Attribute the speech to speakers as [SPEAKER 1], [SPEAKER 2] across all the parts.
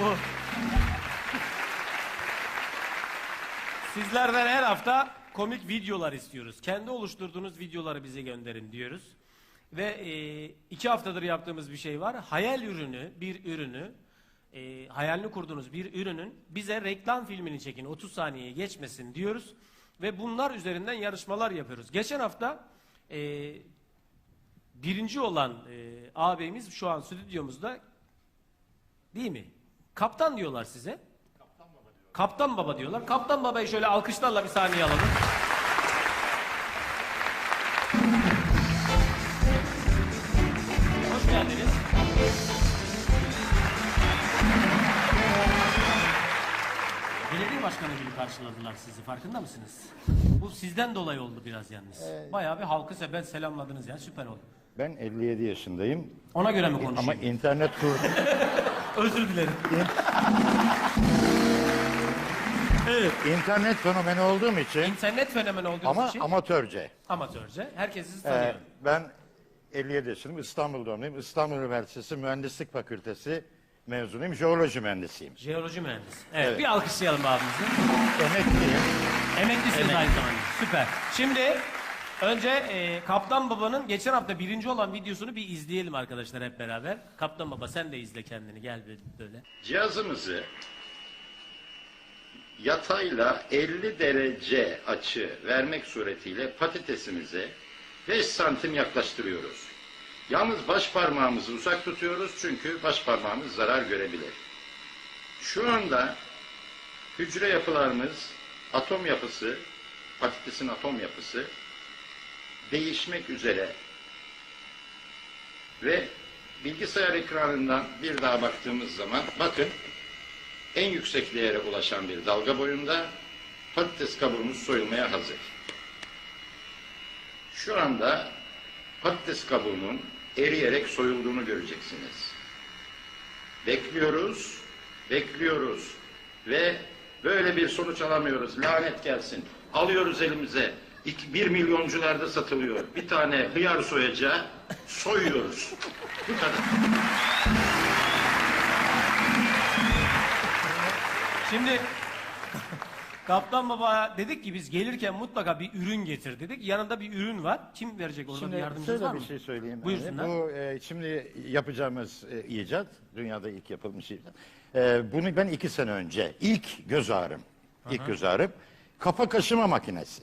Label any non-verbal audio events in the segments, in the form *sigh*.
[SPEAKER 1] Bu. Sizlerden her hafta komik videolar istiyoruz. Kendi oluşturduğunuz videoları bize gönderin diyoruz. Ve e, iki haftadır yaptığımız bir şey var. Hayal ürünü, bir ürünü, e, hayalini kurduğunuz bir ürünün bize reklam filmini çekin 30 saniyeye geçmesin diyoruz. Ve bunlar üzerinden yarışmalar yapıyoruz. Geçen hafta e, birinci olan e, ağabeyimiz şu an stüdyomuzda değil mi? Kaptan diyorlar size. Kaptan baba diyorlar. Kaptan babayı şöyle alkışlarla bir saniye alalım. Hoş geldiniz. Belediye başkanı gibi karşıladılar sizi farkında mısınız? Bu sizden dolayı oldu biraz yalnız. Bayağı bir halkı sebel selamladınız ya süper oldu.
[SPEAKER 2] Ben 57 yaşındayım
[SPEAKER 1] Ona göre mi
[SPEAKER 2] ama
[SPEAKER 1] konuşayım?
[SPEAKER 2] internet kur *laughs*
[SPEAKER 1] Özür dilerim. evet.
[SPEAKER 2] internet fenomeni olduğum için
[SPEAKER 1] İnternet fenomeni olduğunuz
[SPEAKER 2] ama
[SPEAKER 1] için
[SPEAKER 2] amatörce.
[SPEAKER 1] amatörce. Herkes sizi
[SPEAKER 2] Ee,
[SPEAKER 1] tanıyor.
[SPEAKER 2] ben 57 yaşındayım. İstanbul doğumluyum. İstanbul Üniversitesi Mühendislik Fakültesi mezunuyum. Jeoloji mühendisiyim.
[SPEAKER 1] Jeoloji mühendisi. Evet,
[SPEAKER 2] Evet.
[SPEAKER 1] bir alkışlayalım abimizi.
[SPEAKER 2] Emekliyim.
[SPEAKER 1] Emeklisiniz aynı zamanda. Süper. Şimdi önce e, Kaptan Baba'nın geçen hafta birinci olan videosunu bir izleyelim arkadaşlar hep beraber. Kaptan Baba sen de izle kendini gel böyle.
[SPEAKER 3] Cihazımızı yatayla 50 derece açı vermek suretiyle patatesimize 5 santim yaklaştırıyoruz. Yalnız baş parmağımızı uzak tutuyoruz çünkü baş parmağımız zarar görebilir. Şu anda hücre yapılarımız, atom yapısı, patatesin atom yapısı değişmek üzere ve bilgisayar ekranından bir daha baktığımız zaman bakın en yüksek değere ulaşan bir dalga boyunda patates kabuğumuz soyulmaya hazır. Şu anda patates kabuğunun eriyerek soyulduğunu göreceksiniz. Bekliyoruz, bekliyoruz ve böyle bir sonuç alamıyoruz. Lanet gelsin. Alıyoruz elimize. Bir milyoncularda satılıyor. Bir tane hıyar soyacağı soyuyoruz. Bu kadar.
[SPEAKER 1] Şimdi Kaptan Baba dedik ki biz gelirken mutlaka bir ürün getir dedik. Yanında bir ürün var. Kim verecek orada bir
[SPEAKER 2] Şimdi
[SPEAKER 1] yardımcınız
[SPEAKER 2] şöyle
[SPEAKER 1] var
[SPEAKER 2] bir
[SPEAKER 1] mı?
[SPEAKER 2] şey söyleyeyim.
[SPEAKER 1] Buyursunlar.
[SPEAKER 2] Bu e, şimdi yapacağımız e, icat, dünyada ilk yapılmış icat. E, bunu ben iki sene önce, ilk göz ağrım, ilk göz ağrım, kafa kaşıma makinesi.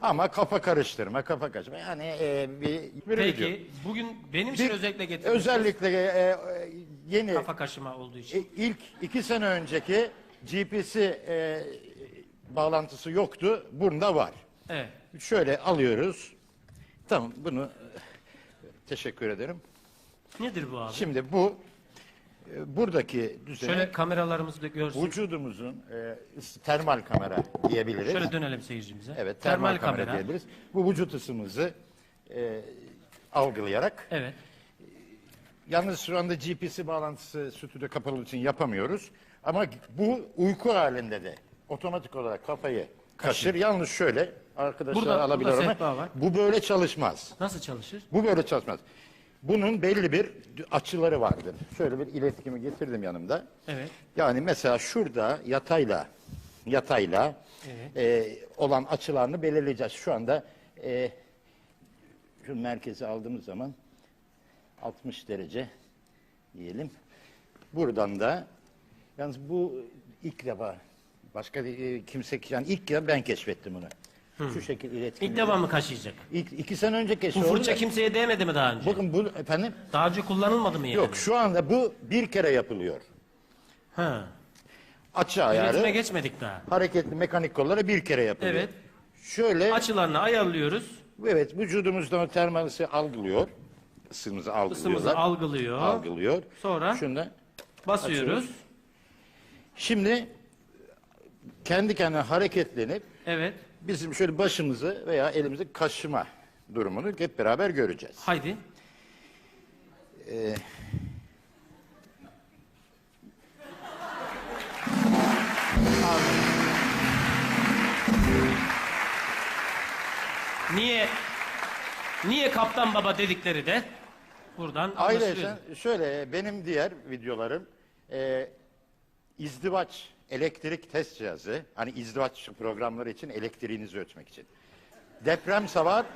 [SPEAKER 2] Ama kafa karıştırma, kafa kaşıma. Yani e, bir, bir video.
[SPEAKER 1] Peki bugün benim için
[SPEAKER 2] Bir-
[SPEAKER 1] özellikle getirmişsiniz.
[SPEAKER 2] Özellikle e, e, yeni
[SPEAKER 1] Kafa kaşıma olduğu
[SPEAKER 2] e,
[SPEAKER 1] için.
[SPEAKER 2] ilk iki sene önceki GPS e, bağlantısı yoktu. Bunda var.
[SPEAKER 1] Evet.
[SPEAKER 2] Şöyle alıyoruz. Tamam bunu e, teşekkür ederim.
[SPEAKER 1] Nedir bu abi?
[SPEAKER 2] Şimdi bu e, buradaki düzeni
[SPEAKER 1] Şöyle kameralarımız da görsün.
[SPEAKER 2] vücudumuzun e, termal kamera diyebiliriz.
[SPEAKER 1] Şöyle dönelim seyircimize.
[SPEAKER 2] evet termal, kamera, diyebiliriz. Bu vücut ısımızı e, algılayarak
[SPEAKER 1] Evet.
[SPEAKER 2] Yalnız şu anda GPS bağlantısı stüdyo kapalı için yapamıyoruz. Ama bu uyku halinde de otomatik olarak kafayı kaşır. Yalnız şöyle arkadaşlar
[SPEAKER 1] Burada-
[SPEAKER 2] alabilir
[SPEAKER 1] burada
[SPEAKER 2] ama
[SPEAKER 1] sehpa var.
[SPEAKER 2] bu böyle çalışmaz.
[SPEAKER 1] Nasıl çalışır?
[SPEAKER 2] Bu böyle çalışmaz. Bunun belli bir açıları vardır. Şöyle bir iletkimi getirdim yanımda.
[SPEAKER 1] Evet.
[SPEAKER 2] Yani mesela şurada yatayla yatayla
[SPEAKER 1] Evet.
[SPEAKER 2] e, olan açılarını belirleyeceğiz. Şu anda e, şu merkezi aldığımız zaman 60 derece diyelim. Buradan da yalnız bu ilk defa başka e, kimse yani ilk ya ben keşfettim bunu. Şu şekil iletkim.
[SPEAKER 1] İlk defa mı kaşıyacak?
[SPEAKER 2] İlk iki sene önce
[SPEAKER 1] Bu
[SPEAKER 2] keşfettim.
[SPEAKER 1] fırça kimseye değmedi mi daha önce?
[SPEAKER 2] Bakın bu efendim
[SPEAKER 1] Daha önce kullanılmadı mı yani?
[SPEAKER 2] yok şu anda bu bir kere yapılıyor.
[SPEAKER 1] Ha.
[SPEAKER 2] Açı
[SPEAKER 1] Üretime
[SPEAKER 2] ayarı
[SPEAKER 1] geçmedik daha.
[SPEAKER 2] hareketli mekanik kollara bir kere yapılıyor.
[SPEAKER 1] Evet.
[SPEAKER 2] Şöyle
[SPEAKER 1] Açılarını ayarlıyoruz.
[SPEAKER 2] evet vücudumuzdan o termal ısı algılıyor. Isımızı algılıyorlar.
[SPEAKER 1] Isımızı algılıyor.
[SPEAKER 2] algılıyor.
[SPEAKER 1] Sonra?
[SPEAKER 2] Şunda
[SPEAKER 1] Basıyoruz.
[SPEAKER 2] Açıyoruz. Şimdi kendi kendine hareketlenip
[SPEAKER 1] Evet.
[SPEAKER 2] Bizim şöyle başımızı veya elimizi kaşıma durumunu hep beraber göreceğiz.
[SPEAKER 1] Haydi. Niye niye kaptan baba dedikleri de buradan
[SPEAKER 2] Ayrıca
[SPEAKER 1] anlaşılıyor.
[SPEAKER 2] şöyle benim diğer videolarım e, izdivaç elektrik test cihazı, hani izdivaç programları için elektriğinizi ölçmek için. Deprem savar,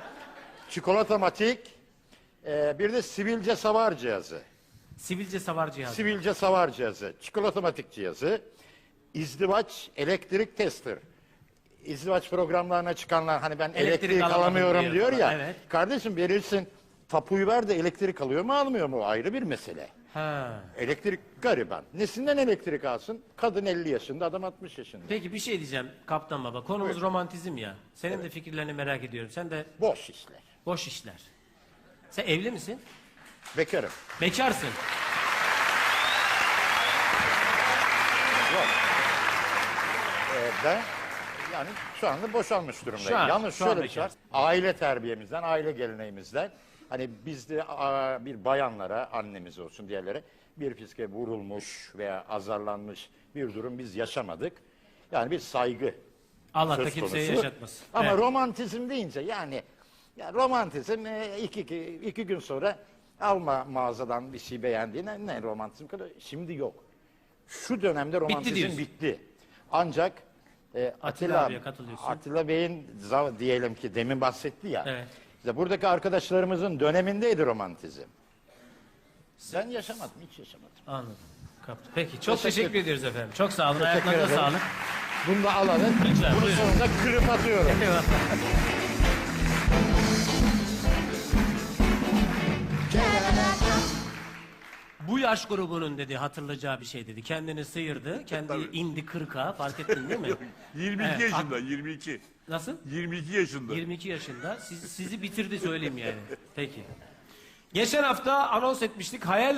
[SPEAKER 2] çikolata matik, e, bir de sivilce savar cihazı.
[SPEAKER 1] Sivilce savar cihazı.
[SPEAKER 2] Sivilce savar cihazı, çikolatamatik cihazı, izdivaç elektrik tester. İzdivaç programlarına çıkanlar hani ben
[SPEAKER 1] Elektrik
[SPEAKER 2] alamıyorum
[SPEAKER 1] diyor
[SPEAKER 2] diyor,
[SPEAKER 1] falan,
[SPEAKER 2] ya.
[SPEAKER 1] evet.
[SPEAKER 2] Kardeşim verirsin tapuyu ver de elektrik alıyor mu almıyor mu ayrı bir mesele.
[SPEAKER 1] Ha.
[SPEAKER 2] Elektrik gariban. Nesinden elektrik alsın? Kadın 50 yaşında, adam 60 yaşında.
[SPEAKER 1] Peki bir şey diyeceğim kaptan baba. Konumuz romantizm ya. Senin de fikirlerini merak ediyorum. Sen de
[SPEAKER 2] Boş işler.
[SPEAKER 1] boş işler. Sen evli misin?
[SPEAKER 2] Bekarım.
[SPEAKER 1] Bekarsın.
[SPEAKER 2] Yok. Ee, ben yani şu anda boşanmış durumdayım.
[SPEAKER 1] Şu an-
[SPEAKER 2] Yalnız
[SPEAKER 1] şu an
[SPEAKER 2] şöyle bir şey var. Aile terbiyemizden, aile geleneğimizden hani bizde bir bayanlara, annemiz olsun diğerlere bir fiske vurulmuş veya azarlanmış bir durum biz yaşamadık. Yani bir saygı
[SPEAKER 1] Allah da
[SPEAKER 2] söz
[SPEAKER 1] kimseye
[SPEAKER 2] konusu.
[SPEAKER 1] yaşatmasın.
[SPEAKER 2] Ama
[SPEAKER 1] Evet.
[SPEAKER 2] romantizm deyince yani ya romantizm e, iki, iki, iki gün sonra alma mağazadan bir şey beğendiğine ne romantizm kadar şimdi yok. Şu dönemde romantizm
[SPEAKER 1] diyorsun.
[SPEAKER 2] bitti. Ancak e, Atilla,
[SPEAKER 1] abiye katılıyorsun.
[SPEAKER 2] Atilla Bey'in zav- diyelim ki demin bahsetti ya.
[SPEAKER 1] Evet.
[SPEAKER 2] İşte buradaki arkadaşlarımızın dönemindeydi romantizm. Ben yaşamadım, hiç yaşamadım.
[SPEAKER 1] Anladım. Kaptan. Peki çok teşekkür,
[SPEAKER 2] Teşekkür-
[SPEAKER 1] ediyoruz efendim. Çok sağ olun.
[SPEAKER 2] Ederim.
[SPEAKER 1] sağlık.
[SPEAKER 2] Bunu da alalım. Bunu
[SPEAKER 1] buyurun.
[SPEAKER 2] sonunda kırıp atıyorum.
[SPEAKER 1] Eyvallah. Bu yaş grubunun dedi hatırlayacağı bir şey dedi. Kendini sıyırdı. *laughs* Kendi indi 40'a. Fark ettin değil mi? *laughs*
[SPEAKER 4] 22
[SPEAKER 1] Evet,
[SPEAKER 4] yaşında, 22.
[SPEAKER 1] Nasıl?
[SPEAKER 4] 22 yaşında.
[SPEAKER 1] 22 yaşında. Siz, sizi bitirdi söyleyeyim yani. Peki. Geçen hafta anons etmiştik. Hayal